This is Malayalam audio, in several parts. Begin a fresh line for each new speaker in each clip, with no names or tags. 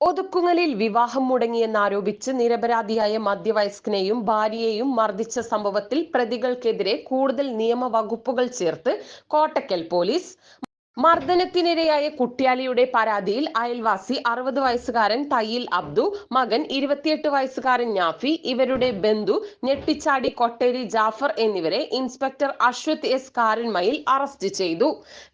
ഒതുക്കുങ്ങലിൽ വിവാഹം മുടങ്ങിയെന്നാരോപിച്ച് നിരപരാധിയായ മധ്യവയസ്കനെയും ഭാര്യയെയും മർദ്ദിച്ച സംഭവത്തിൽ പ്രതികൾക്കെതിരെ കൂടുതൽ നിയമവകുപ്പുകൾ ചേർത്ത് കോട്ടക്കൽ പോലീസ് മർദ്ദനത്തിനിരയായ കുട്ടിയാലിയുടെ പരാതിയിൽ അയൽവാസി അറുപത് വയസ്സുകാരൻ തയ്യിൽ അബ്ദു മകൻ ഇരുപത്തിയെട്ട് വയസ്സുകാരൻ ഞാഫി ഇവരുടെ ബന്ധു ഞെട്ടിച്ചാടി കൊട്ടേരി ജാഫർ എന്നിവരെ ഇൻസ്പെക്ടർ അശ്വത് എസ് കാരന്മയിൽ അറസ്റ്റ് ചെയ്തു.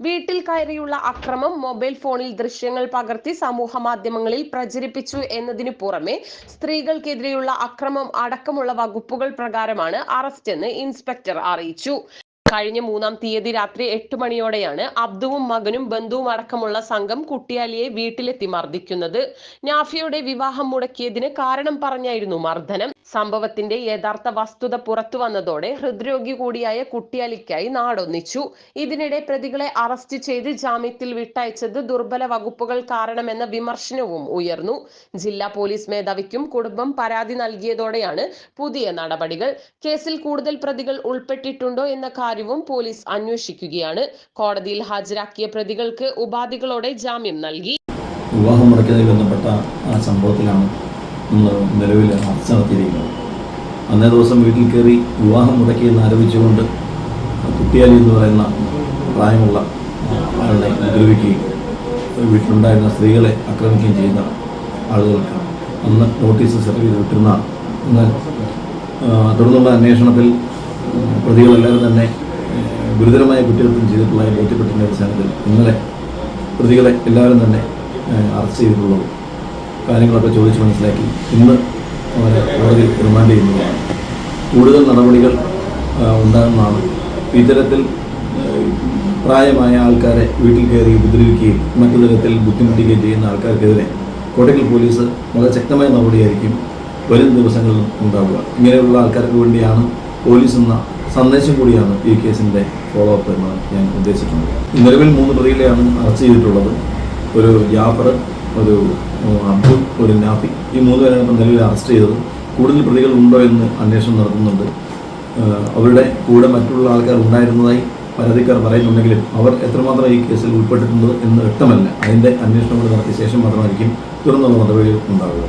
വീട്ടിൽ കയറിയുള്ള അക്രമം മൊബൈൽ ഫോണിൽ ദൃശ്യങ്ങൾ പകർത്തി സമൂഹ മാധ്യമങ്ങളിൽ പ്രചരിപ്പിച്ചു എന്നതിനു പുറമെ സ്ത്രീകൾക്കെതിരെയുള്ള അക്രമം അടക്കമുള്ള വകുപ്പുകൾ പ്രകാരമാണ് അറസ്റ്റെന്ന് ഇൻസ്പെക്ടർ അറിയിച്ചു. കഴിഞ്ഞ മൂന്നാം തീയതി രാത്രി എട്ട് മണിയോടെയാണ് അബ്ദുവും മകനും ബന്ധുവും അടക്കമുള്ള സംഘം കുട്ടിയാലിയെ വീട്ടിലെത്തി മർദ്ദിക്കുന്നത്. നാഫിയുടെ വിവാഹം മുടക്കിയതിന് കാരണം പറഞ്ഞായിരുന്നു മർദ്ദനം. സംഭവത്തിന്റെ യഥാർത്ഥ വസ്തുത പുറത്തു വന്നതോടെ ഹൃദ്രോഗി കൂടിയായ കുട്ടിയാലിക്കായി നാടൊന്നിച്ചു. ഇതിനിടെ പ്രതികളെ അറസ്റ്റ് ചെയ്ത് ജാമ്യത്തിൽ വിട്ടയച്ചത് ദുർബല വകുപ്പുകൾ കാരണമെന്ന വിമർശനവും ഉയർന്നു. ജില്ലാ പോലീസ് മേധാവിക്കും കുടുംബം പരാതി നൽകിയതോടെയാണ് പുതിയ നടപടികൾ. കേസിൽ കൂടുതൽ പ്രതികൾ ഉൾപ്പെട്ടിട്ടുണ്ടോ എന്ന കാര്യവും പോലീസ് അന്വേഷിക്കുകയാണ്. കോടതിയിൽ ഹാജരാക്കിയ പ്രതികൾക്ക് ഉപാധികളോടെ ജാമ്യം നൽകി.
വിവാഹം മുടക്കിയതിൽ ബന്ധപ്പെട്ട ആ സംഭവത്തിലാണ് നമ്മൾ നിലവിൽ അറസ്റ്റ് നടത്തിയിരിക്കുന്നത്. അന്നേ ദിവസം വീട്ടിൽ കയറി വിവാഹം മുടക്കിയെന്ന് ആരോപിച്ചുകൊണ്ട് കുട്ടിയാലി എന്ന് പറയുന്ന പ്രായമുള്ള ആളുകളെ ഉപദ്രവിക്കുകയും വീട്ടിലുണ്ടായിരുന്ന സ്ത്രീകളെ ആക്രമിക്കുകയും ചെയ്യുന്ന ആളുകൾക്ക് അന്ന് നോട്ടീസ് സെർവ് ചെയ്ത് വിട്ടിരുന്ന തുടർന്നുള്ള അന്വേഷണത്തിൽ പ്രതികളെല്ലാവരും തന്നെ ഗുരുതരമായ കുറ്റകൃത്യം ചെയ്തിട്ടുള്ളതായി ബോധ്യപ്പെട്ടതിന്റെ അടിസ്ഥാനത്തിൽ ഇന്നലെ പ്രതികളെ എല്ലാവരും തന്നെ അറസ്റ്റ് ചെയ്തിട്ടുള്ളത് കാര്യങ്ങളൊക്കെ ചോദിച്ച് മനസ്സിലാക്കി. ഇന്ന് അവരെ കോടതിയിൽ റിമാൻഡ് ചെയ്യുന്നതാണ് കൂടുതൽ നടപടികൾ ഉണ്ടാകുന്നതാണ്. ഇത്തരത്തിൽ പ്രായമായ ആൾക്കാരെ വീട്ടിൽ കയറി ഉപദ്രവിക്കുകയും മറ്റു തരത്തിൽ ബുദ്ധിമുട്ടുകയും ചെയ്യുന്ന ആൾക്കാർക്കെതിരെ കോട്ടക്കൽ പോലീസ് വളരെ ശക്തമായ നടപടിയായിരിക്കും വരും ദിവസങ്ങളിൽ ഉണ്ടാവുക. ഇങ്ങനെയുള്ള ആൾക്കാർക്ക് വേണ്ടിയാണ് പോലീസ് എന്ന സന്ദേശം കൂടിയാണ് ഈ കേസിന്റെ ഫോളോ അപ്പ് എന്ന് ഞാൻ ഉദ്ദേശിക്കുന്നത്. നിലവിൽ മൂന്ന് പ്രതികളെയാണ് അറസ്റ്റ് ചെയ്തിട്ടുള്ളത്. ഒരു ജാഫർ ഒരു അബ്ദുൾ ഒരു നാഫി. ഈ മൂന്ന് പേരാണ് ഇപ്പം നിലവിൽ അറസ്റ്റ് ചെയ്തത്. കൂടുതൽ പ്രതികൾ ഉണ്ടോ എന്ന് അന്വേഷണം നടത്തുന്നുണ്ട്. അവരുടെ കൂടെ മറ്റുള്ള ആൾക്കാർ ഉണ്ടായിരുന്നതായി പരാതിക്കാർ പറയുന്നുണ്ടെങ്കിലും അവർ എത്രമാത്രം ഈ കേസിൽ ഉൾപ്പെട്ടിട്ടുണ്ട് എന്ന് വ്യക്തമല്ല. അതിന്റെ അന്വേഷണം കൂടി നടത്തിയ ശേഷം മാത്രമായിരിക്കും തുടർന്നുള്ള നടപടികൾ ഉണ്ടാവുക.